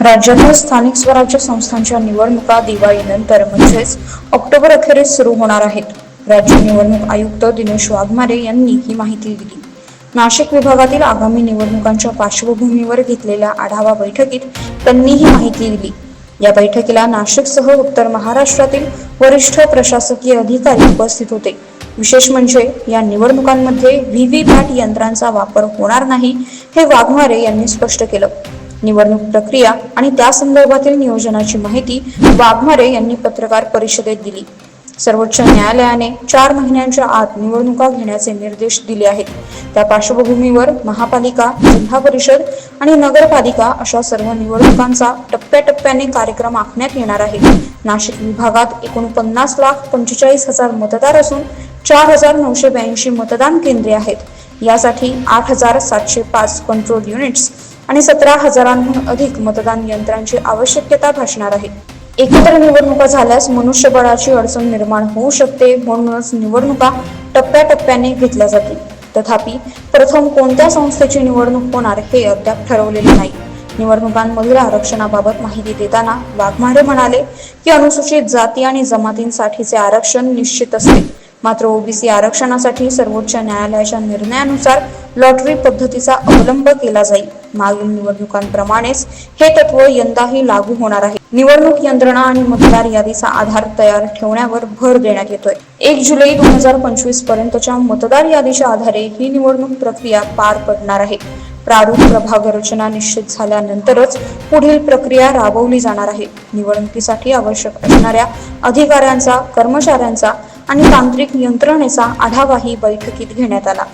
राज्यातील स्थानिक स्वराज्य संस्थांच्या निवडणुका दिवाळीनंतर म्हणजेच ऑक्टोबर अखेरीस सुरू होणार आहेत. राज्य निवडणूक आयुक्त दिनेश वाघमारे यांनी ही माहिती दिली. नाशिक विभागातील आगामी निवडणुकांच्या पार्श्वभूमीवर घेतलेल्या आढावा बैठकीत त्यांनी ही माहिती दिली. या बैठकीला नाशिकसह उत्तर महाराष्ट्रातील वरिष्ठ प्रशासकीय अधिकारी उपस्थित होते. विशेष म्हणजे या निवडणुकांमध्ये व्हीव्हीपॅट यंत्रांचा वापर होणार नाही हे वाघमारे यांनी स्पष्ट केलं. निवडणूक प्रक्रिया आणि त्या संदर्भातील नियोजनाची माहिती वाघमारे यांनी पत्रकार परिषदेत दिली. सर्वोच्च न्यायालयाने चार महिन्यांच्या आत निवडणुका घेण्याचे निर्देश दिले आहेत. त्या पार्श्वभूमीवर महापालिका जिल्हा परिषद आणि नगरपालिका अशा सर्व निवडणुकांचा टप्प्याटप्प्याने कार्यक्रम आखण्यात येणार आहे. नाशिक विभागात एकोणपन्नास लाख पंचेचाळीस हजार मतदार असून चार हजार नऊशे ब्याऐंशी मतदान केंद्रे आहेत. यासाठी आठ हजार सातशे पाच कंट्रोल युनिट्स आणि सतरा हजारांहून अधिक मतदान यंत्रांची आवश्यकता भासणार आहे. एकत्र निवडणुका झाल्यास मनुष्यबळाची अडचण निर्माण होऊ शकते म्हणूनच निवडणुका टप्प्याटप्प्याने घेतल्या जातील. तथापि प्रथम कोणत्या संस्थेची निवडणूक होणार हे अद्याप ठरवलेले नाही. निवडणुकांमधील आरक्षणाबाबत माहिती देताना वाघमारे म्हणाले की अनुसूचित जाती आणि जमातींसाठीचे आरक्षण निश्चित असते. मात्र ओबीसी आरक्षणासाठी सर्वोच्च न्यायालयाच्या निर्णयानुसार लॉटरी पद्धतीचा अवलंब केला जाईल. मागील निवडणुकांप्रमाणेच हे तत्व यंदाही लागू होणार आहे. निवडणूक यंत्रणा आणि मतदार यादीचा आधार तयार ठेवण्यावर भर देण्यात येतोय. एक जुलै दोन हजार पंचवीस पर्यंतच्या मतदार यादीच्या आधारे ही निवडणूक प्रक्रिया पार पडणार आहे. प्रारूप प्रभाग रचना निश्चित झाल्यानंतरच पुढील प्रक्रिया राबवली जाणार आहे. निवडणुकीसाठी आवश्यक असणाऱ्या अधिकाऱ्यांचा कर्मचाऱ्यांचा आणि तांत्रिक यंत्रणेचा आढावाही बैठकीत घेण्यात आला.